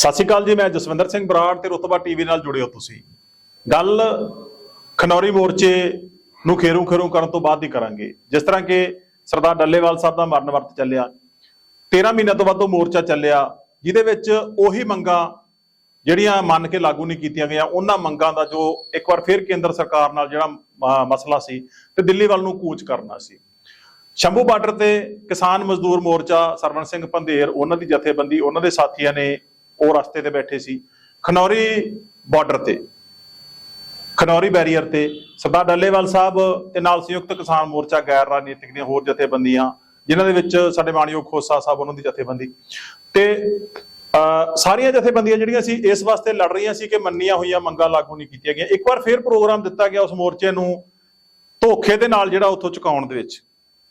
ਸਤਿ ਸ਼੍ਰੀ ਅਕਾਲ ਜੀ, ਮੈਂ ਜਸਵਿੰਦਰ ਸਿੰਘ ਬਰਾੜ ਤੇ ਰੁਤਬਾ ਟੀਵੀ ਨਾਲ ਜੁੜੇ ਹੋ ਤੁਸੀਂ। ਗੱਲ ਖਨੌਰੀ ਮੋਰਚੇ ਨੂੰ ਖੇਰੂ ਖੇਰੂ ਕਰਨ ਤੋਂ ਬਾਅਦ ਹੀ ਕਰਾਂਗੇ। ਜਿਸ ਤਰ੍ਹਾਂ ਕਿ ਸਰਦਾਰ ਡੱਲੇਵਾਲ ਸਾਹਿਬ ਦਾ ਮਰਨ ਵਰਤ ਚੱਲਿਆ 13 ਮਹੀਨਿਆਂ ਤੋਂ ਵੱਧ ਉਹ ਮੋਰਚਾ ਚੱਲਿਆ, ਜਿਹਦੇ ਵਿੱਚ ਉਹੀ ਮੰਗਾਂ ਜਿਹੜੀਆਂ ਮੰਨ ਕੇ ਲਾਗੂ ਨਹੀਂ ਕੀਤੀਆਂ ਗਈਆਂ, ਉਹਨਾਂ ਮੰਗਾਂ ਦਾ ਜੋ ਇੱਕ ਵਾਰ ਫਿਰ ਕੇਂਦਰ ਸਰਕਾਰ ਨਾਲ ਜਿਹੜਾ ਮਸਲਾ ਸੀ ਤੇ ਦਿੱਲੀ ਵੱਲ ਨੂੰ ਕੂਚ ਕਰਨਾ ਸੀ। ਸ਼ੰਭੂ ਬਾਰਡਰ ਤੇ ਕਿਸਾਨ ਮਜ਼ਦੂਰ ਮੋਰਚਾ, ਸਰਵਣ ਸਿੰਘ ਪੰਧੇਰ, ਉਹਨਾਂ ਦੀ ਜਥੇਬੰਦੀ, ਉਹਨਾਂ ਦੇ ਸਾਥੀਆਂ ਨੇ ਉਹ ਰਸਤੇ ਤੇ ਬੈਠੇ ਸੀ। ਖਨੌਰੀ ਬਾਰਡਰ ਤੇ। ਖਨੌਰੀ ਬੈਰੀਅਰ ਤੇ। ਸਰਦਾਰ ਡੱਲੇਵਾਲ ਸਾਹਿਬ ਤੇ ਨਾਲ ਸੰਯੁਕਤ ਕਿਸਾਨ ਮੋਰਚਾ, ਗੈਰ ਰਾਜਨੀਤਿਕ ਦੀਆਂ ਹੋਰ ਜਥੇਬੰਦੀਆਂ, ਜਿਨ੍ਹਾਂ ਦੇ ਵਿੱਚ ਸਾਡੇ ਮਾਣਯੋਗ ਖੋਸਾ ਸਾਹਿਬ, ਉਹਨਾਂ ਦੀ ਜਥੇਬੰਦੀ। ਤੇ ਸਾਰੀਆਂ ਜਥੇਬੰਦੀਆਂ ਜਿਹੜੀਆਂ ਸੀ, ਇਸ ਵਾਸਤੇ ਲੜ ਰਹੀਆਂ ਸੀ ਕਿ ਮੰਨੀਆਂ ਹੋਈਆਂ ਮੰਗਾਂ ਲਾਗੂ ਨਹੀਂ ਕੀਤੀਆਂ ਗਈਆਂ। ਇੱਕ ਵਾਰ ਫਿਰ ਪ੍ਰੋਗਰਾਮ ਦਿੱਤਾ ਗਿਆ ਉਸ ਮੋਰਚੇ ਨੂੰ ਧੋਖੇ ਦੇ ਨਾਲ, ਜਿਹੜਾ ਉੱਥੋਂ ਚੁਕਾਉਣ ਦੇ ਵਿੱਚ।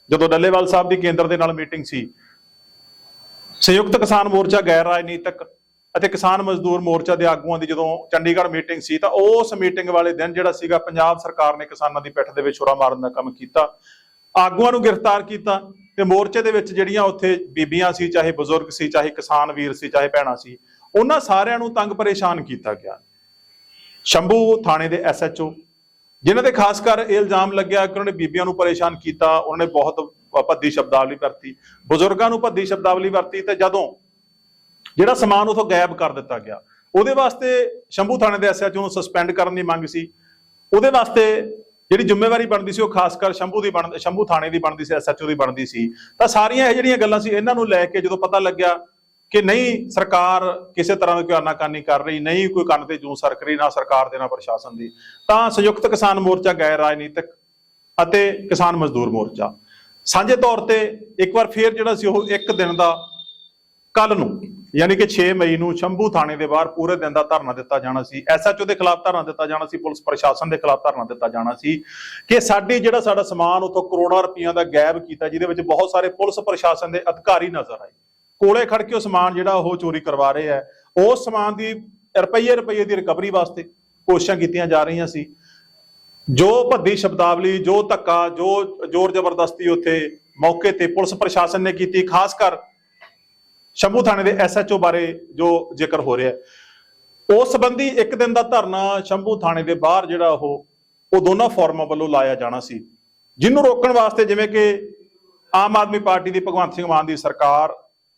ਜਦੋਂ ਡੱਲੇਵਾਲ ਸਾਹਿਬ ਦੀ ਕੇਂਦਰ ਦੇ ਨਾਲ ਮੀਟਿੰਗ ਸੀ। ਸੰਯੁਕਤ ਕਿਸਾਨ ਮੋਰਚਾ, ਗੈਰ ਰਾਜਨੀਤਿਕ ਅਤੇ ਕਿਸਾਨ ਮਜ਼ਦੂਰ ਮੋਰਚਾ ਦੇ ਆਗੂਆਂ ਦੀ ਜਦੋਂ ਚੰਡੀਗੜ੍ਹ ਮੀਟਿੰਗ ਸੀ ਤਾਂ ਉਸ ਮੀਟਿੰਗ ਵਾਲੇ ਦਿਨ ਜਿਹੜਾ ਸੀਗਾ ਪੰਜਾਬ ਸਰਕਾਰ ਨੇ ਕਿਸਾਨਾਂ ਦੀ ਪਿੱਠ ਦੇ ਵਿੱਚ ਛੁਰਾ ਮਾਰਨ ਦਾ ਕੰਮ ਕੀਤਾ। ਆਗੂਆਂ ਨੂੰ ਗ੍ਰਿਫਤਾਰ ਕੀਤਾ ਤੇ ਮੋਰਚੇ ਦੇ ਵਿੱਚ ਜਿਹੜੀਆਂ ਉੱਥੇ ਬੀਬੀਆਂ ਸੀ, ਚਾਹੇ ਬਜ਼ੁਰਗ ਸੀ, ਚਾਹੇ ਕਿਸਾਨ ਵੀਰ ਸੀ, ਚਾਹੇ ਭੈਣਾਂ ਸੀ, ਉਹਨਾਂ ਸਾਰਿਆਂ ਨੂੰ ਤੰਗ ਪਰੇਸ਼ਾਨ ਕੀਤਾ ਗਿਆ। ਸ਼ੰਭੂ ਥਾਣੇ ਦੇ ਐਸਐਚਓ ਜਿਨ੍ਹਾਂ ਤੇ ਖਾਸ ਕਰ ਇਹ ਇਲਜ਼ਾਮ ਲੱਗਿਆ ਕਿ ਉਹਨਾਂ ਨੇ ਬੀਬੀਆਂ ਨੂੰ ਪਰੇਸ਼ਾਨ ਕੀਤਾ, ਉਹਨਾਂ ਨੇ ਬਹੁਤ ਭੱਦੀ ਸ਼ਬਦਾਵਲੀ ਵਰਤੀ, ਬਜ਼ੁਰਗਾਂ ਨੂੰ ਭੱਦੀ ਸ਼ਬਦਾਵਲੀ ਵਰਤੀ ਤੇ ਜਦੋਂ ਜਿਹੜਾ ਸਮਾਨ ਉਥੋਂ ਗਾਇਬ ਕਰ ਦਿੱਤਾ ਗਿਆ। ਉਹਦੇ ਵਾਸਤੇ ਸ਼ੰਭੂ ਥਾਣੇ ਦੇ ਐਸਐਚਓ ਨੂੰ ਸਸਪੈਂਡ ਕਰਨ ਦੀ ਮੰਗ ਸੀ। ਉਹਦੇ ਵਾਸਤੇ ਜਿਹੜੀ ਜ਼ਿੰਮੇਵਾਰੀ ਬਣਦੀ ਸੀ ਉਹ ਖਾਸ ਕਰ ਸ਼ੰਭੂ ਦੀ ਬਣ ਸ਼ੰਭੂ ਥਾਣੇ ਦੀ ਬਣਦੀ ਸੀ ਐਸਐਚਓ ਦੀ ਬਣਦੀ ਸੀ। ਤਾਂ ਸਾਰੀਆਂ ਇਹ ਜਿਹੜੀਆਂ ਗੱਲਾਂ ਸੀ, ਇਹਨਾਂ ਨੂੰ ਲੈ ਕੇ ਜਦੋਂ ਪਤਾ ਲੱਗਿਆ ਕਿ ਨਹੀਂ, ਸਰਕਾਰ ਕਿਸੇ ਤਰ੍ਹਾਂ ਦੀ ਕੋਈ ਆਨਾਕਾਨੀ ਕਰ ਰਹੀ, ਨਹੀਂ ਕੋਈ ਕੰਨ ਤੇ ਜੂੰ ਸਰਕ ਰਹੀ, ਨਾ ਸਰਕਾਰ ਦੇ ਨਾ ਪ੍ਰਸ਼ਾਸਨ ਦੀ, ਤਾਂ ਸੰਯੁਕਤ ਕਿਸਾਨ ਮੋਰਚਾ ਗੈਰ ਰਾਜਨੀਤਿਕ ਅਤੇ ਕਿਸਾਨ ਮਜ਼ਦੂਰ ਮੋਰਚਾ। ਸਾਂਝੇ ਤੌਰ ਤੇ ਇੱਕ ਵਾਰ ਫੇਰ ਜਿਹੜਾ ਸੀ ਉਹ ਇੱਕ ਦਿਨ ਦਾ ਕੱਲ ਨੂੰ ਯਾਨੀ ਕਿ 6 ਮਈ ਨੂੰ ਸ਼ੰਭੂ ਥਾਣੇ ਦੇ ਬਾਹਰ ਪੂਰੇ ਦਿਨ ਦਾ ਧਰਨਾ ਦਿੱਤਾ ਜਾਣਾ ਸੀ। ਐਸਐਚਓ ਦੇ ਖਿਲਾਫ ਧਰਨਾ ਦਿੱਤਾ ਜਾਣਾ ਸੀ, ਪੁਲਿਸ ਪ੍ਰਸ਼ਾਸਨ ਦੇ ਖਿਲਾਫ ਧਰਨਾ ਦਿੱਤਾ ਜਾਣਾ ਸੀ ਕਿ ਸਾਡੀ ਜਿਹੜਾ ਸਾਡਾ ਸਮਾਨ ਉਥੋਂ ਕਰੋੜਾਂ ਰੁਪਈਆ ਦਾ ਗਾਇਬ ਕੀਤਾ, ਜਿਹਦੇ ਵਿੱਚ ਬਹੁਤ ਸਾਰੇ ਪੁਲਿਸ ਪ੍ਰਸ਼ਾਸਨ ਦੇ ਅਧਿਕਾਰੀ ਨਜ਼ਰ ਆਏ। ਕੋਲੇ ਖੜ ਕੇ ਉਹ ਸਮਾਨ ਜਿਹੜਾ ਉਹ ਚੋਰੀ ਕਰਵਾ ਰਹੇ ਆ। ਉਸ ਸਮਾਨ ਦੀ ਰੁਪਈਏ ਰੁਪਈਏ ਦੀ ਰਿਕਵਰੀ ਵਾਸਤੇ ਕੋਸ਼ਿਸ਼ਾਂ ਕੀਤੀਆਂ ਜਾ ਰਹੀਆਂ ਸੀ। ਜੋ ਭੱਦੀ ਸ਼ਬਦਾਵਲੀ, ਜੋ ਧੱਕਾ, ਜੋ ਜ਼ੋਰ ਜ਼ਬਰਦਸਤੀ ਉੱਥੇ ਮੌਕੇ ਤੇ ਪੁਲਿਸ ਪ੍ਰਸ਼ਾਸਨ ਨੇ ਕੀਤੀ, ਖਾਸ ਕਰ ਸ਼ੰਭੂ ਥਾਣੇ ਦੇ ਐਸਐਚਓ ਬਾਰੇ ਜੋ ਜ਼ਿਕਰ ਹੋ ਰਿਹਾ ਉਸ ਸੰਬੰਧੀ ਇੱਕ ਦਿਨ ਦਾ ਧਰਨਾ ਸ਼ੰਭੂ ਥਾਣੇ ਦੇ ਬਾਹਰ ਜਿਹੜਾ ਉਹ ਉਹ ਦੋਨਾਂ ਫੋਰਮਾਂ ਵੱਲੋਂ ਲਾਇਆ ਜਾਣਾ ਸੀ। ਜਿਹਨੂੰ ਰੋਕਣ ਵਾਸਤੇ ਜਿਵੇਂ ਕਿ ਆਮ ਆਦਮੀ ਪਾਰਟੀ ਦੀ ਭਗਵੰਤ ਸਿੰਘ ਮਾਨ ਦੀ ਸਰਕਾਰ,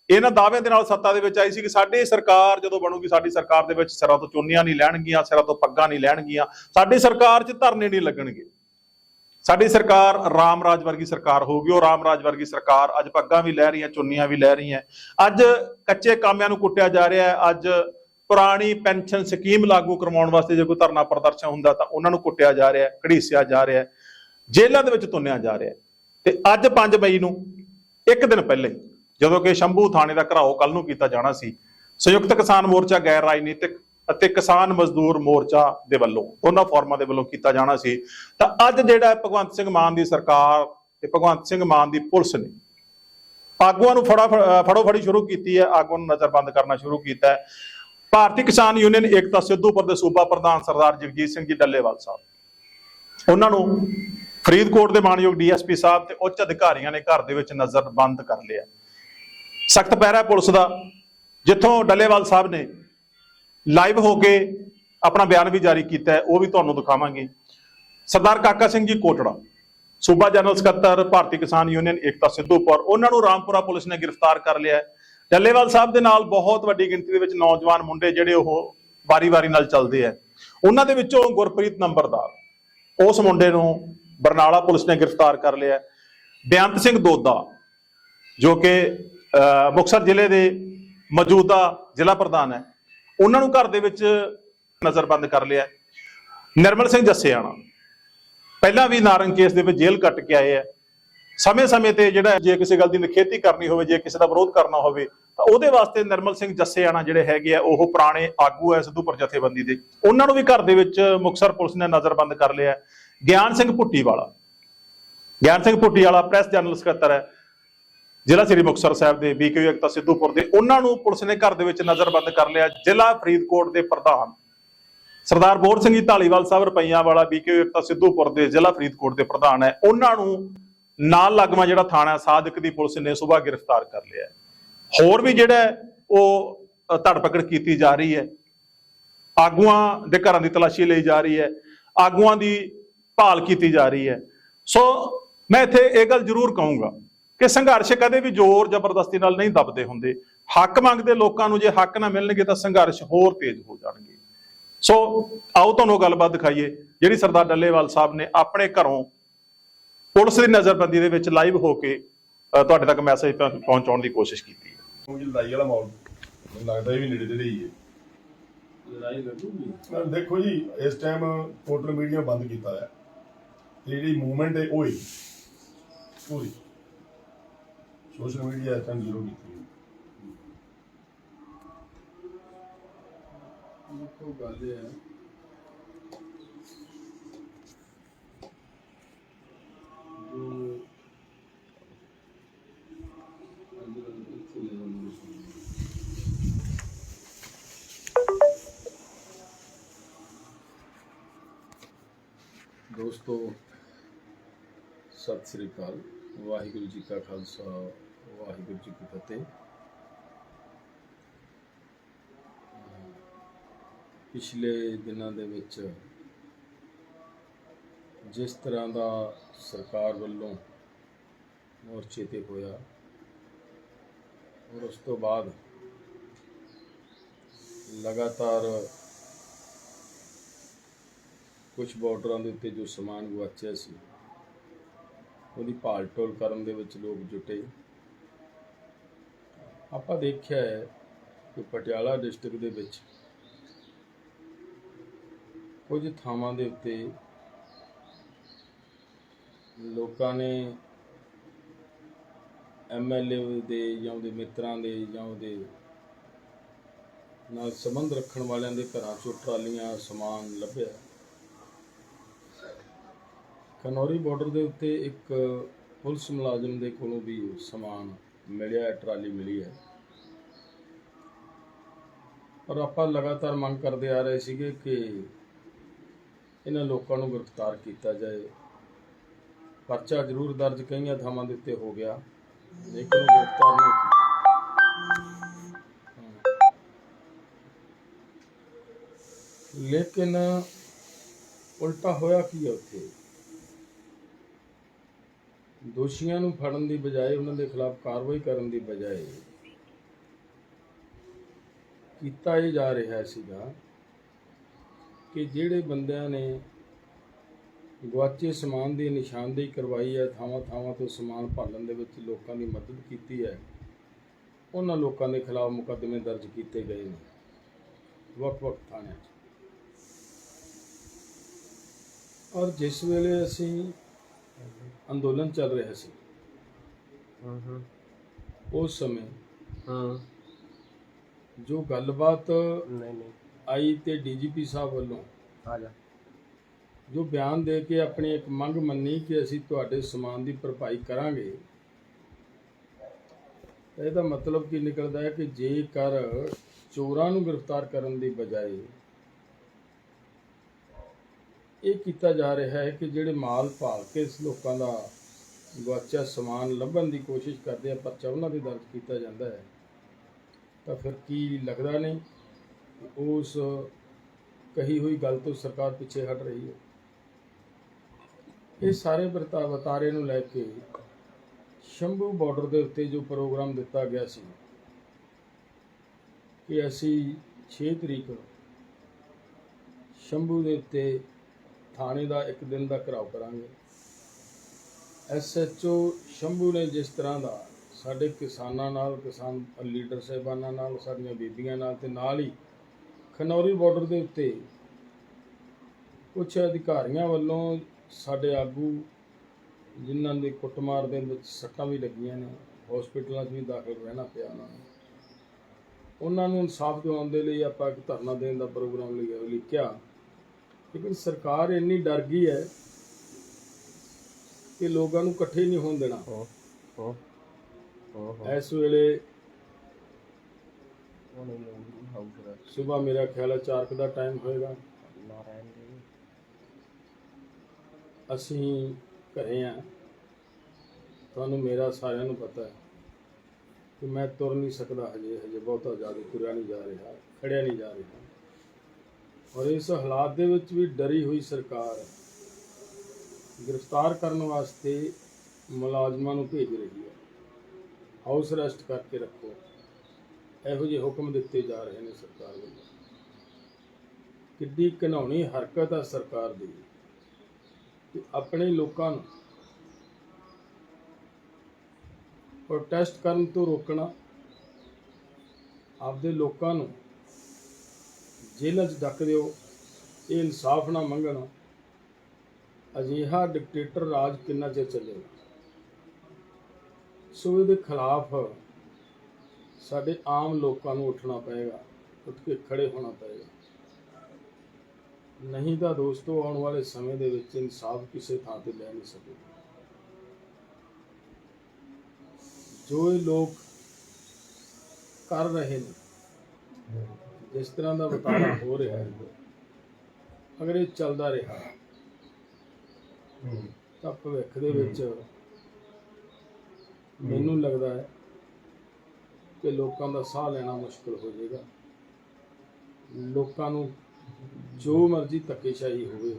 ਇਹਨਾਂ ਦਾਅਵਿਆਂ ਦੇ ਨਾਲ ਸੱਤਾ ਦੇ ਵਿੱਚ ਆਈ ਸੀ ਕਿ ਸਾਡੀ ਸਰਕਾਰ ਜਦੋਂ ਬਣੂਗੀ, ਸਾਡੀ ਸਰਕਾਰ ਦੇ ਵਿੱਚ ਸਿਰਾਂ ਤੋਂ ਚੁੰਨੀਆਂ ਨਹੀਂ ਲੈਣਗੀਆਂ, ਸਿਰਾਂ ਤੋਂ ਪੱਗਾਂ ਨਹੀਂ ਲੈਣਗੀਆਂ, ਸਾਡੀ ਸਰਕਾਰ 'ਚ ਧਰਨੇ ਨਹੀਂ ਲੱਗਣਗੇ। ਸਾਡੀ ਸਰਕਾਰ ਰਾਮ ਰਾਜ ਵਰਗੀ ਸਰਕਾਰ ਹੋ ਗਈ ਉਹ ਰਾਮ ਰਾਜ ਵਰਗੀ ਸਰਕਾਰ ਅੱਜ ਪੱਗਾਂ ਵੀ ਲੈ ਰਹੀ ਹੈ, ਚੁੰਨੀਆਂ ਵੀ ਲੈ ਰਹੀ ਹੈ। ਅੱਜ ਕੱਚੇ ਕਾਮਿਆਂ ਨੂੰ ਕੁੱਟਿਆ ਜਾ ਰਿਹਾ ਹੈ, ਅੱਜ ਪੁਰਾਣੀ ਪੈਨਸ਼ਨ ਸਕੀਮ ਲਾਗੂ ਕਰਵਾਉਣ ਵਾਸਤੇ ਜੇ ਕੋਈ ਧਰਨਾ ਪ੍ਰਦਰਸ਼ਨ ਹੁੰਦਾ ਤਾਂ ਉਹਨਾਂ ਨੂੰ ਕੁੱਟਿਆ ਜਾ ਰਿਹਾ ਹੈ, ਘੜੀਸਿਆ ਜਾ ਰਿਹਾ ਹੈ, ਜੇਲ੍ਹਾਂ ਦੇ ਵਿੱਚ ਤੁੰਨਿਆ ਜਾ ਰਿਹਾ ਹੈ। ਤੇ ਅੱਜ 5 ਮਈ ਨੂੰ, ਇੱਕ ਦਿਨ ਪਹਿਲੇ, ਜਦੋਂ ਕਿ ਸ਼ੰਭੂ ਥਾਣੇ ਦਾ ਘਰਾਓ ਕੱਲ ਨੂੰ ਕੀਤਾ ਜਾਣਾ ਸੀ, ਸੰਯੁਕਤ ਕਿਸਾਨ ਮੋਰਚਾ ਗੈਰ ਰਾਜਨੀਤਿਕ ਅਤੇ ਕਿਸਾਨ ਮਜ਼ਦੂਰ ਮੋਰਚਾ ਦੇ ਵੱਲੋਂ ਉਹਨਾਂ ਫੋਰਮਾਂ ਦੇ ਵੱਲੋਂ ਕੀਤਾ ਜਾਣਾ ਸੀ। ਤਾਂ ਅੱਜ ਜਿਹੜਾ ਭਗਵੰਤ ਸਿੰਘ ਮਾਨ ਦੀ ਸਰਕਾਰ ਤੇ ਭਗਵੰਤ ਸਿੰਘ ਮਾਨ ਦੀ ਪੁਲਿਸ ਨੇ ਆਗੂਆਂ ਨੂੰ ਫੜਾ ਫੜੋ ਫੜੀ ਸ਼ੁਰੂ ਕੀਤੀ ਹੈ, ਆਗੂਆਂ ਨੂੰ ਨਜ਼ਰਬੰਦ ਕਰਨਾ ਸ਼ੁਰੂ ਕੀਤਾ ਹੈ। ਭਾਰਤੀ ਕਿਸਾਨ ਯੂਨੀਅਨ ਏਕਤਾ ਸਿੱਧੂਪੁਰ ਦੇ ਸੂਬਾ ਪ੍ਰਧਾਨ ਸਰਦਾਰ ਜਗਜੀਤ ਸਿੰਘ ਜੀ ਡੱਲੇਵਾਲ ਸਾਹਿਬ। ਉਹਨਾਂ ਨੂੰ ਫਰੀਦਕੋਟ ਦੇ ਮਾਨਯੋਗ ਡੀਐਸਪੀ ਸਾਹਿਬ ਤੇ ਉੱਚ ਅਧਿਕਾਰੀਆਂ ਨੇ ਘਰ ਦੇ ਵਿੱਚ ਨਜ਼ਰਬੰਦ ਕਰ ਲਿਆ। ਸਖਤ ਪਹਿਰਾ ਪੁਲਿਸ ਦਾ, ਜਿੱਥੋਂ ਡੱਲੇਵਾਲ ਸਾਹਿਬ ਨੇ ਲਾਈਵ ਹੋ ਕੇ ਆਪਣਾ ਬਿਆਨ ਵੀ ਜਾਰੀ ਕੀਤਾ ਹੈ ਉਹ ਵੀ ਤੁਹਾਨੂੰ ਦਿਖਾਵਾਂਗੇ। ਸਰਦਾਰ ਕਾਕਾ ਸਿੰਘ ਜੀ ਕੋਟੜਾ ਸੂਬਾ ਜਨਰਲ ਸਕੱਤਰ ਭਾਰਤੀ ਕਿਸਾਨ ਯੂਨੀਅਨ ਏਕਤਾ ਸਿੱਧੂਪੁਰ ਉਹਨਾਂ ਨੂੰ ਰਾਮਪੁਰਾ ਪੁਲਿਸ ਨੇ ਗ੍ਰਿਫਤਾਰ ਕਰ ਲਿਆ ਹੈ। ਡੱਲੇਵਾਲ ਸਾਹਿਬ ਦੇ ਨਾਲ ਬਹੁਤ ਵੱਡੀ ਗਿਣਤੀ ਦੇ ਵਿੱਚ ਨੌਜਵਾਨ ਮੁੰਡੇ ਜਿਹੜੇ ਉਹ ਵਾਰੀ-ਵਾਰੀ ਨਾਲ ਚੱਲਦੇ ਆ ਉਹਨਾਂ ਦੇ ਵਿੱਚੋਂ ਗੁਰਪ੍ਰੀਤ ਨੰਬਰਦਾਰ ਉਸ ਮੁੰਡੇ ਨੂੰ ਬਰਨਾਲਾ ਪੁਲਿਸ ਨੇ ਗ੍ਰਿਫਤਾਰ ਕਰ ਲਿਆ ਹੈ। ਬੇਅੰਤ ਸਿੰਘ ਦੋਦਾ ਜੋ ਕਿ ਅਹ, ਮੁਕਤਸਰ ਜ਼ਿਲ੍ਹੇ ਦੇ ਮੌਜੂਦਾ ਜ਼ਿਲ੍ਹਾ ਪ੍ਰਧਾਨ ਹੈ ਉਹਨਾਂ ਨੂੰ ਘਰ ਦੇ ਵਿੱਚ ਨਜ਼ਰਬੰਦ ਕਰ ਲਿਆ। ਨਿਰਮਲ ਸਿੰਘ ਜੱਸੇਆਣਾ ਪਹਿਲਾਂ ਵੀ ਨਾਰੰਗ ਕੇਸ ਦੇ ਵਿੱਚ ਜੇਲ੍ਹ ਕੱਟ ਕੇ ਆਏ ਆ। ਸਮੇਂ-ਸਮੇਂ ਤੇ ਜਿਹੜਾ ਜੇ ਕਿਸੇ ਗੱਲ ਦੀ ਨਿਖੇਧੀ ਕਰਨੀ ਹੋਵੇ, ਜੇ ਕਿਸੇ ਦਾ ਵਿਰੋਧ ਕਰਨਾ ਹੋਵੇ, ਤਾਂ ਉਹਦੇ ਵਾਸਤੇ ਨਿਰਮਲ ਸਿੰਘ ਜੱਸੇਆਣਾ ਜਿਹੜੇ ਹੈਗੇ ਆ, ਉਹ ਪੁਰਾਣੇ ਆਗੂ ਐ ਸਿੱਧੂਪੁਰ ਜਥੇਬੰਦੀ ਦੇ। ਉਹਨਾਂ ਨੂੰ ਵੀ ਘਰ ਦੇ ਵਿੱਚ ਮੁਕਤਸਰ ਪੁਲਿਸ ਨੇ ਨਜ਼ਰਬੰਦ ਕਰ ਲਿਆ। ਗਿਆਨ ਸਿੰਘ ਭੁੱਟੀ ਵਾਲਾ ਗਿਆਨ ਸਿੰਘ ਭੁੱਟੀ ਵਾਲਾ ਪ੍ਰੈਸ ਜਰਨਲ ਸਕੱਤਰ ਹੈ ਜ਼ਿਲ੍ਹਾ ਸ੍ਰੀ ਮੁਕਤਸਰ ਸਾਹਿਬ ਦੇ ਬੀਕੇ ਏਕਤਾ ਸਿੱਧੂਪੁਰ ਦੇ ਉਹਨਾਂ ਨੂੰ ਪੁਲਿਸ ਨੇ ਘਰ ਦੇ ਵਿੱਚ ਨਜ਼ਰਬੰਦ ਕਰ ਲਿਆ ਜ਼ਿਲ੍ਹਾ ਫਰੀਦਕੋਟ ਦੇ ਪ੍ਰਧਾਨ। ਸਰਦਾਰ ਬੋਰ ਸਿੰਘ ਜੀ ਢਾਲੀਵਾਲ ਸਾਹਿਬ ਰੁਪਈਆਂ ਵਾਲਾ ਬੀਕੇ ਏਕਤਾ ਸਿੱਧੂਪੁਰ ਦੇ ਜ਼ਿਲ੍ਹਾ ਫਰੀਦਕੋਟ ਦੇ ਪ੍ਰਧਾਨ ਹੈ ਉਹਨਾਂ ਨੂੰ ਨਾਲ ਲੱਗਵਾ ਜਿਹੜਾ ਥਾਣਾ ਸਾਦਿਕ ਦੀ ਪੁਲਿਸ ਨੇ ਸਵੇਰ ਗ੍ਰਿਫਤਾਰ ਕਰ ਲਿਆ ਹੋਰ ਵੀ ਜਿਹੜਾ ਉਹ ਅ, ਧੜਪਕੜ ਕੀਤੀ ਜਾ ਰਹੀ ਹੈ। ਆਗੂਆਂ ਦੇ ਘਰਾਂ ਦੀ ਤਲਾਸ਼ੀ ਲਈ ਜਾ ਰਹੀ ਹੈ ਆਗੂਆਂ ਦੀ ਭਾਲ ਕੀਤੀ ਜਾ ਰਹੀ ਹੈ। ਸੋ ਮੈਂ ਇੱਥੇ ਇਹ ਗੱਲ ਜ਼ਰੂਰ ਕਹੂੰਗਾ ਕਿ ਸੰਘਰਸ਼ ਕਦੇ ਵੀ ਜ਼ੋਰ ਜ਼ਬਰਦਸਤੀ ਨਾਲ ਨਹੀਂ ਦਬਦੇ ਹੁੰਦੇ। ਹੱਕ ਮੰਗਦੇ ਲੋਕਾਂ ਨੂੰ ਜੇ ਹੱਕ ਨਾ ਮਿਲਣਗੇ ਤਾਂ ਸੰਘਰਸ਼ ਹੋਰ ਤੇਜ਼ ਹੋ ਜਾਣਗੇ। ਸੋ ਆਓ ਤੁਹਾਨੂੰ ਉਹ ਗੱਲਬਾਤ ਦਿਖਾਈਏ ਜਿਹੜੀ ਸਰਦਾਰ ਡੱਲੇਵਾਲ ਸਾਹਿਬ ਨੇ ਆਪਣੇ ਘਰੋਂ ਪੁਲਿਸ ਦੀ ਨਜ਼ਰਬੰਦੀ ਦੇ ਵਿੱਚ ਲਾਈਵ ਹੋ ਕੇ ਤੁਹਾਡੇ ਤੱਕ ਮੈਸੇਜ ਪਹੁੰਚਾਉਣ ਦੀ ਕੋਸ਼ਿਸ਼ ਕੀਤੀ ਹੈ। ਲੜਾਈ ਵਾਲਾ ਮਾਹੌਲ ਮੈਨੂੰ ਲੱਗਦਾ ਇਹ ਵੀ ਨੇੜੇ ਤੇੜੇ ਹੀ ਹੈ। ਲੜਾਈ ਲੱਗੂਗੀ। ਦੇਖੋ ਜੀ ਇਸ ਟਾਈਮ ਟੋਟਲ ਮੀਡੀਆ ਬੰਦ ਕੀਤਾ ਹੈ ਤੇ ਜਿਹੜੀ ਮੂਵਮੈਂਟ ਹੈ ਉਹ ਹੀ ਪੂਰੀ ਸੋਸ਼ਲ ਮੀਡੀਆ ਇਸ ਟਾਈਮ ਜ਼ੀਰੋ ਕੀਤੀ ਹੈ ਦੇਖੋ ਗੱਲ ਇਹ ਹੈ ਜੋ ਅੰਦਰ ਅੰਦਰ ਵਾਹਿਗੁਰੂ ਜੀ ਵਾਹਿਗੁਰੂ ਜੀ ਕੀ ਫਤਿਹ। ਪਿਛਲੇ ਦਿਨਾਂ ਦੇ ਵਿੱਚ ਜਿਸ ਤਰ੍ਹਾਂ ਦਾ ਸਰਕਾਰ ਵੱਲੋਂ ਮੋਰਚੇ ਤੇ ਹੋਇਆ ਔਰ ਉਸ ਤੋਂ ਬਾਅਦ ਲਗਾਤਾਰ ਕੁਝ ਬਾਰਡਰਾਂ ਦੇ ਉੱਤੇ ਜੋ ਸਮਾਨ ਗੁਆਚਿਆ ਸੀ, ਉਹਦੀ ਭਾਲ ਟੋਲ ਕਰਨ ਦੇ ਵਿੱਚ ਲੋਕ ਜੁਟੇ। ਆਪਾਂ ਦੇਖਿਆ ਹੈ ਕਿ ਪਟਿਆਲਾ ਡਿਸਟ੍ਰਿਕਟ ਦੇ ਵਿੱਚ ਕੁਝ ਥਾਵਾਂ ਦੇ ਉੱਤੇ ਲੋਕਾਂ ਨੇ ਐਮਐਲਏ ਦੇ ਜਾਂ ਉਹਦੇ ਮਿੱਤਰਾਂ ਦੇ ਜਾਂ ਉਹਦੇ ਨਾਲ ਸੰਬੰਧ ਰੱਖਣ ਵਾਲਿਆਂ ਦੇ ਘਰਾਂ ਚੋਂ ਟਰਾਲੀਆਂ, ਸਮਾਨ ਲੱਭਿਆ। ਖਨੌਰੀ ਬਾਰਡਰ ਦੇ ਉੱਤੇ ਇੱਕ ਪੁਲਿਸ ਮੁਲਾਜ਼ਮ ਦੇ ਕੋਲੋਂ ਵੀ ਸਮਾਨ ਮਿਲਿਆ ਹੈ, ਟਰਾਲੀ ਮਿਲੀ ਹੈ। ਪਰ ਆਪਾਂ ਲਗਾਤਾਰ ਮੰਗ ਕਰਦੇ ਆ ਰਹੇ ਸੀਗੇ ਕਿ ਇਹਨਾਂ ਲੋਕਾਂ ਨੂੰ ਗ੍ਰਿਫਤਾਰ ਕੀਤਾ ਜਾਏ। ਪਰਚਾ ਜ਼ਰੂਰ ਦਰਜ ਕਈਆਂ ਥਾਵਾਂ ਦੇ ਉੱਤੇ ਹੋ ਗਿਆ। ਲੇਕਿਨ ਉਹ ਗ੍ਰਿਫਤਾਰ ਨਹੀਂ ਕੀਤਾ ਲੇਕਿਨ ਉਲਟਾ ਹੋਇਆ ਕੀ ਹੈ ਉੱਥੇ? ਦੋਸ਼ੀਆਂ ਨੂੰ ਫੜਨ ਦੀ ਬਜਾਏ ਉਹਨਾਂ ਦੇ ਖਿਲਾਫ ਕਾਰਵਾਈ ਕਰਨ ਦੀ ਬਜਾਏ ਕੀਤਾ ਇਹ ਜਾ ਰਿਹਾ ਸੀਗਾ ਕਿ ਜਿਹੜੇ ਬੰਦਿਆਂ ਨੇ ਗੁਆਚੇ ਸਮਾਨ ਦੀ ਨਿਸ਼ਾਨਦੇਹੀ ਕਰਵਾਈ ਹੈ ਥਾਵਾਂ ਥਾਵਾਂ ਤੋਂ ਸਮਾਨ ਭਾਲਣ ਦੇ ਵਿੱਚ ਲੋਕਾਂ ਦੀ ਮਦਦ ਕੀਤੀ ਹੈ, ਉਹਨਾਂ ਲੋਕਾਂ ਦੇ ਖਿਲਾਫ ਮੁਕੱਦਮੇ ਦਰਜ ਕੀਤੇ ਗਏ ਨੇ ਵੱਖ-ਵੱਖ ਥਾਣਿਆਂ 'ਚ। ਔਰ ਜਿਸ ਵੇਲੇ ਅਸੀਂ ਅੰਦੋਲਨ ਚੱਲ ਰਿਹਾ ਸੀ। ਹਾਂ ਉਸ ਸਮੇਂ ਹਾਂ। ਜੋ ਗੱਲਬਾਤ ਨਹੀਂ ਨਹੀਂ। ਆਈ ਤੇ ਡੀਜੀਪੀ ਸਾਹਿਬ ਵੱਲੋਂ ਆ ਜਾ। ਜੋ ਬਿਆਨ ਦੇ ਕੇ ਆਪਣੀ ਇੱਕ ਮੰਗ ਮੰਨੀ ਕਿ ਅਸੀਂ ਤੁਹਾਡੇ ਸਮਾਨ ਦੀ ਭਰਪਾਈ ਕਰਾਂਗੇ ਇਹਦਾ ਮਤਲਬ ਕੀ ਨਿਕਲਦਾ ਹੈ ਕਿ ਜੇਕਰ ਚੋਰਾਂ ਨੂੰ ਗ੍ਰਿਫਤਾਰ ਕਰਨ ਦੀ ਬਜਾਏ ਇਹ ਕੀਤਾ ਜਾ ਰਿਹਾ ਹੈ ਕਿ ਜਿਹੜੇ ਮਾਲ ਭਾਲ ਕੇ ਇਸ ਲੋਕਾਂ ਦਾ ਗੁਆਚਿਆ ਸਮਾਨ ਲੱਭਣ ਦੀ ਕੋਸ਼ਿਸ਼ ਕਰਦੇ ਆ, ਪਰਚਾ ਉਹਨਾਂ ਦੇ ਦਰਜ ਕੀਤਾ ਜਾਂਦਾ ਹੈ। ਤਾਂ ਫਿਰ ਕੀ ਲੱਗਦਾ ਨਹੀਂ? ਉਸ ਕਹੀ ਹੋਈ ਗੱਲ ਤੋਂ ਸਰਕਾਰ ਪਿੱਛੇ ਹਟ ਰਹੀ ਹੈ। ਇਹ ਸਾਰੇ ਵਰਤਾ, ਵਤਾਰੇ ਨੂੰ ਲੈ ਕੇ ਸ਼ੰਭੂ ਬਾਰਡਰ ਦੇ ਉੱਤੇ ਜੋ ਪ੍ਰੋਗਰਾਮ ਦਿੱਤਾ ਗਿਆ ਸੀ ਕਿ ਅਸੀਂ 6 ਤਰੀਕ ਨੂੰ ਸ਼ੰਭੂ ਦੇ ਉੱਤੇ ਥਾਣੇ ਦਾ ਇੱਕ ਦਿਨ ਦਾ ਘਰਾਓ ਕਰਾਂਗੇ। ਐਸਐਚਓ ਸ਼ੰਭੂ ਨੇ ਜਿਸ ਤਰ੍ਹਾਂ ਦਾ ਸਾਡੇ ਕਿਸਾਨਾਂ ਨਾਲ, ਕਿਸਾਨ ਲੀਡਰ ਸਾਹਿਬਾਨਾਂ ਨਾਲ, ਸਾਡੀਆਂ ਬੀਬੀਆਂ ਨਾਲ ਤੇ ਨਾਲ ਹੀ ਖਨੌਰੀ ਬਾਰਡਰ ਦੇ ਉੱਤੇ ਕੁਝ ਅਧਿਕਾਰੀਆਂ ਵੱਲੋਂ ਸਾਡੇ ਆਗੂ ਜਿਨ੍ਹਾਂ ਦੇ ਕੁੱਟਮਾਰ ਦੇ ਵਿੱਚ ਸੱਟਾਂ ਵੀ ਲੱਗੀਆਂ ਨੇ ਹਸਪੀਟਲਾਂ 'ਚ ਵੀ ਦਾਖਲ ਰਹਿਣਾ ਪਿਆ ਉਹਨਾਂ ਨੂੰ। ਉਹਨਾਂ ਨੂੰ ਇਨਸਾਫ ਦਿਵਾਉਣ ਦੇ ਲਈ ਆਪਾਂ ਇੱਕ ਧਰਨਾ ਦੇਣ ਦਾ ਪ੍ਰੋਗਰਾਮ ਲਿਆ ਲਿਖਿਆ। ਲੇਕਿਨ ਸਰਕਾਰ ਇੰਨੀ ਡਰ ਗਈ ਹੈ ਕਿ ਲੋਕਾਂ ਨੂੰ ਇਕੱਠੇ ਨਹੀਂ ਹੋਣ ਦੇਣਾ। ਇਸ ਵੇਲੇ ਸਵੇਰ ਮੇਰਾ ਖਿਆਲ ਹੈ 4 ਦਾ ਟਾਈਮ ਹੋਏਗਾ। ਅਸੀਂ ਘਰੇ ਆ ਤੁਹਾਨੂੰ ਮੇਰਾ ਸਾਰਿਆਂ ਨੂੰ ਪਤਾ ਹੈ ਕਿ ਮੈਂ ਤੁਰ ਨਹੀਂ ਸਕਦਾ ਹਜੇ ਹਜੇ ਬਹੁਤਾ ਜ਼ਿਆਦਾ ਤੁਰਿਆ ਨਹੀਂ ਜਾ ਰਿਹਾ ਖੜਿਆ ਨਹੀਂ ਜਾ ਰਿਹਾ। ਔਰ ਇਸ ਹਾਲਾਤ ਦੇ ਵਿੱਚ ਵੀ ਡਰੀ ਹੋਈ ਸਰਕਾਰ ਗ੍ਰਿਫਤਾਰ ਕਰਨ ਵਾਸਤੇ ਮੁਲਾਜ਼ਮਾਂ ਨੂੰ ਭੇਜ ਰਹੀ ਹੈ। ਹਾਊਸ ਅਰੈਸਟ ਕਰਕੇ ਰੱਖੋ। ਇਹੋ ਜਿਹੇ ਹੁਕਮ ਦਿੱਤੇ ਜਾ ਰਹੇ ਨੇ ਸਰਕਾਰ ਵੱਲੋਂ। ਕਿੱਡੀ ਘਿਨਾਉਣੀ ਹਰਕਤ ਆ ਸਰਕਾਰ ਦੀ ਕਿ ਆਪਣੇ ਲੋਕਾਂ ਨੂੰ ਪ੍ਰੋਟੈਸਟ ਕਰਨ ਤੋਂ ਰੋਕਣਾ, ਆਪਦੇ ਲੋਕਾਂ ਨੂੰ ਜੇਲ੍ਹਾਂ 'ਚ ਡੱਕ ਦਿਓ, ਇਹ ਇਨਸਾਫ ਨਾ ਮੰਗਣ। ਅਜਿਹਾ ਡਿਕਟੇਟਰ ਰਾਜ ਕਿੰਨਾ ਚਿਰ ਚੱਲੇਗਾ? ਸੋ ਇਹਦੇ ਖਿਲਾਫ ਸਾਡੇ ਆਮ ਲੋਕਾਂ ਨੂੰ ਉੱਠਣਾ ਪਏਗਾ, ਉੱਠ ਕੇ ਖੜੇ ਹੋਣਾ ਪਏਗਾ। ਨਹੀਂ ਤਾਂ ਦੋਸਤੋ, ਆਉਣ ਵਾਲੇ ਸਮੇਂ ਦੇ ਵਿੱਚ ਇਨਸਾਫ ਕਿਸੇ ਥਾਂ ਤੇ ਲੈ ਨਹੀਂ ਸਕੇਗਾ। ਜੋ ਇਹ ਲੋਕ ਕਰ ਰਹੇ ਨੇ ਜਿਸ ਤਰ੍ਹਾਂ ਦਾ ਵਤਾਰਾ ਹੋ। ਰਿਹਾ ਹੈ ਅਗਰ ਇਹ ਚੱਲਦਾ ਰਿਹਾ ਤਾਂ ਭਵਿੱਖ ਦੇ ਵਿੱਚ ਮੈਨੂੰ ਲੱਗਦਾ ਹੈ ਕਿ ਲੋਕਾਂ ਦਾ ਸਾਹ ਲੈਣਾ ਮੁਸ਼ਕਲ ਹੋ ਜਾਏਗਾ। ਲੋਕਾਂ ਨੂੰ ਜੋ ਮਰਜ਼ੀ ਧੱਕੇਸ਼ਾਹੀ ਹੋਵੇ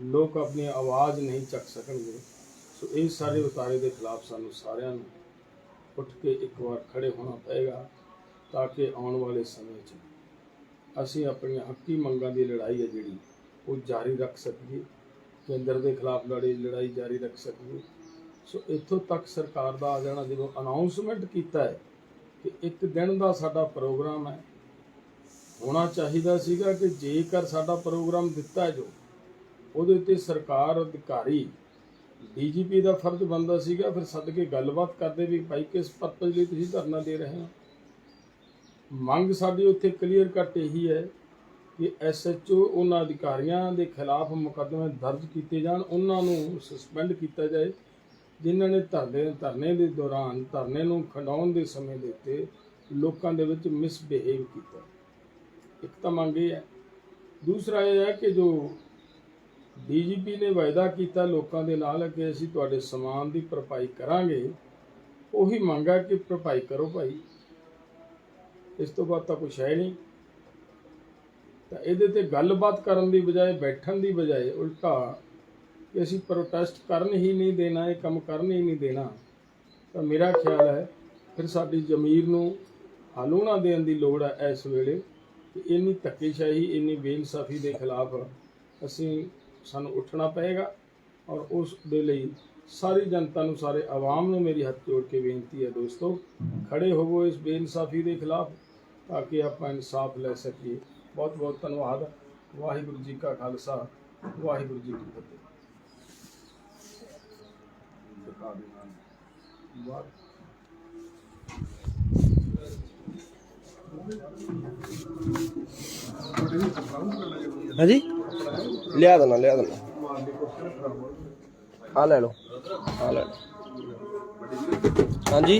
ਲੋਕ ਆਪਣੀ ਆਵਾਜ਼ ਨਹੀਂ ਚੱਕ ਸਕਣਗੇ। ਸੋ ਇਹ ਸਾਰੇ ਉਤਾਰੇ ਦੇ ਖਿਲਾਫ ਸਾਨੂੰ ਸਾਰਿਆਂ ਨੂੰ ਉੱਠ ਕੇ ਇੱਕ ਵਾਰ ਖੜੇ ਹੋਣਾ ਪਏਗਾ ਤਾਂ ਕਿ ਆਉਣ ਵਾਲੇ ਸਮੇਂ 'ਚ ਅਸੀਂ ਆਪਣੀਆਂ ਹੱਕੀ ਮੰਗਾਂ ਦੀ ਲੜਾਈ ਹੈ ਜਿਹੜੀ, ਉਹ ਜਾਰੀ ਰੱਖ ਸਕੀਏ, ਕੇਂਦਰ ਦੇ ਖਿਲਾਫ ਲੜੀ, ਲੜਾਈ ਜਾਰੀ ਰੱਖ ਸਕੀਏ। ਸੋ ਇੱਥੋਂ ਤੱਕ ਸਰਕਾਰ ਦਾ ਆ ਜਾਣਾ, ਜਦੋਂ ਅਨਾਉਂਸਮੈਂਟ ਕੀਤਾ ਹੈ ਕਿ ਇੱਕ ਦਿਨ ਦਾ ਸਾਡਾ ਪ੍ਰੋਗਰਾਮ ਹੈ, ਹੋਣਾ ਚਾਹੀਦਾ ਸੀਗਾ ਕਿ ਜੇਕਰ ਸਾਡਾ ਪ੍ਰੋਗਰਾਮ ਦਿੱਤਾ ਜੋ, ਉਹਦੇ 'ਤੇ ਸਰਕਾਰ, ਅਧਿਕਾਰੀ, ਡੀਜੀਪੀ ਦਾ ਫਰਜ਼ ਬਣਦਾ ਸੀਗਾ, ਫਿਰ ਸੱਦ ਕੇ ਗੱਲਬਾਤ ਕਰਦੇ ਵੀ ਭਾਈ ਕਿਸ ਪਰਪਸ ਲਈ ਤੁਸੀਂ ਧਰਨਾ ਦੇ ਰਹੇ ਹੋ? ਮੰਗ ਸਾਡੀ ਉੱਥੇ ਕਲੀਅਰ ਕੱਟ ਇਹੀ ਹੈ ਕਿ ਐਸਐਚਓ ਉਹਨਾਂ ਅਧਿਕਾਰੀਆਂ ਦੇ ਖਿਲਾਫ ਮੁਕੱਦਮੇ ਦਰਜ ਕੀਤੇ ਜਾਣ, ਉਹਨਾਂ ਨੂੰ ਸਸਪੈਂਡ ਕੀਤਾ ਜਾਏ, ਜਿਨ੍ਹਾਂ ਨੇ ਧਰਨੇ ਧਰਨੇ ਦੇ ਦੌਰਾਨ ਧਰਨੇ ਨੂੰ ਖੰਡਾਉਣ ਦੇ ਸਮੇਂ ਦੇ ਉੱਤੇ ਲੋਕਾਂ ਦੇ ਵਿੱਚ ਮਿਸਬਿਹੇਵ ਕੀਤਾ। ਇੱਕ ਤਾਂ ਮੰਗ ਇਹ ਹੈ। ਦੂਸਰਾ ਇਹ ਹੈ ਕਿ ਜੋ ਡੀਜੀਪੀ ਨੇ ਵਾਅਦਾ ਕੀਤਾ ਲੋਕਾਂ ਦੇ ਨਾਲ ਕਿ ਅਸੀਂ ਤੁਹਾਡੇ ਸਮਾਨ ਦੀ ਭਰਪਾਈ ਕਰਾਂਗੇ, ਉਹੀ ਮੰਗ ਹੈ ਕਿ ਭਰਪਾਈ ਕਰੋ ਭਾਈ। ਇਸ ਤੋਂ ਬਾਅਦ ਤਾਂ ਕੁਛ ਹੈ ਨਹੀਂ। ਤਾਂ ਇਹਦੇ ਤੇ ਗੱਲਬਾਤ ਕਰਨ ਦੀ ਬਜਾਏ, ਬੈਠਣ ਦੀ ਬਜਾਏ ਉਲਟਾ ਕਿ ਅਸੀਂ ਪ੍ਰੋਟੈਸਟ ਕਰਨ ਹੀ ਨਹੀਂ ਦੇਣਾ, ਇਹ ਕੰਮ ਕਰਨ ਹੀ ਨਹੀਂ ਦੇਣਾ। ਤਾਂ ਮੇਰਾ ਖਿਆਲ ਹੈ, ਫਿਰ ਸਾਡੀ ਜ਼ਮੀਰ ਨੂੰ ਹਾਲੂਣਾ ਦੇਣ ਦੀ ਲੋੜ ਹੈ ਇਸ ਵੇਲੇ ਕਿ ਇੰਨੀ ਧੱਕੇਸ਼ਾਹੀ, ਇੰਨੀ ਬੇਇਨਸਾਫੀ ਦੇ ਖਿਲਾਫ ਅਸੀਂ, ਸਾਨੂੰ ਉੱਠਣਾ ਪਏਗਾ ਔਰ ਉਸ ਦੇ ਲਈ ਸਾਰੀ ਜਨਤਾ ਨੂੰ, ਸਾਰੇ ਆਵਾਮ ਨੂੰ ਮੇਰੀ ਹੱਥ ਜੋੜ ਕੇ ਬੇਨਤੀ ਹੈ ਦੋਸਤੋ ਖੜੇ ਹੋਵੋ ਇਸ ਬੇਇਨਸਾਫੀ ਦੇ ਖਿਲਾਫ। ਤਾਂ ਕਿ ਆਪਾਂ ਇਨਸਾਫ ਲੈ ਸਕੀਏ। ਬਹੁਤ ਬਹੁਤ ਧੰਨਵਾਦ। ਵਾਹਿਗੁਰੂ ਜੀ ਕਾ ਖਾਲਸਾ। ਵਾਹਿਗੁਰੂ ਜੀ ਕੀ ਫਤਿਹ। ਦਿਖਾ ਦੇਣਾ ਵਾਹ ਹਾਂਜੀ? ਲਿਆ ਦੇਣਾ ਲਿਆ ਦੇਣਾ। ਆ ਲੈ ਲਓ। ਆ ਲੈ ਲਓ। ਹਾਂਜੀ?